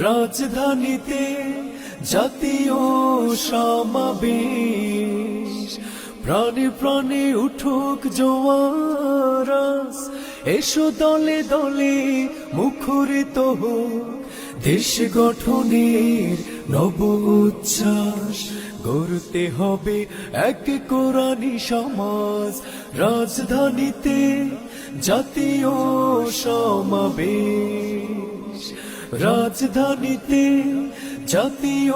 রাজধানীতে জাতীয় সমাবেশ। প্রাণে প্রাণে উঠুক জোয়ারাস এসো দলে দলে মুখরিত হোক। দেশ গঠনের নব উচ্ছ্বাস। গড়তে হবে এক কোরআনি সমাজ। রাজধানীতে জাতীয় সমাবেশ। রাজধানীতে জাতীয়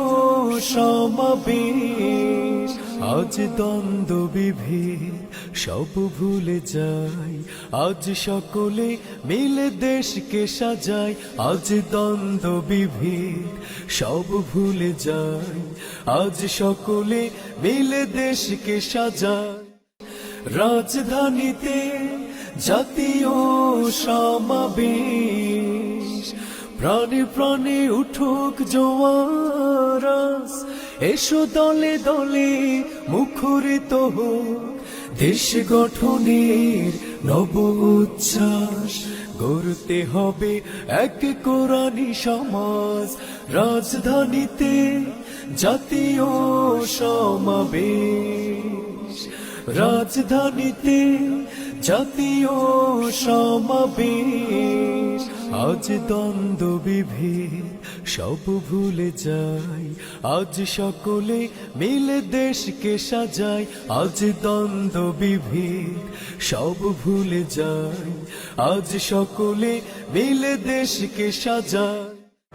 সমাবেশ। আজ দ্বন্দ্ব বিভেদ সব ভুলে যাই। আজ সকলে মিলে দেশকে সাজাই। আজ দ্বন্দ্ব বিভেদ সব ভুলে যাই। আজ সকলে মিলে দেশকে সাজাই। রাজধানীতে জাতীয় সমাবেশ। প্রাণে প্রাণে উঠুক জোয়ারাস এসো দলে দলে মুখরিত হোক। দেশ গঠনের নব উচ্ছ্বাস। গড়তে হবে এক কোরআনি সমাজ। রাজধানীতে জাতীয় সমাবেশ। রাজধানীতে জাতীয় সমাবেশ। আজ দ্বন্দ্ব বিভেদ, সব ভুলে যাই। আজ সকলে মিলে দেশকে সাজাই। আজ দ্বন্দ্ব বিভেদ, সব ভুলে যাই। আজ সকলে মিলে দেশকে সাজাই।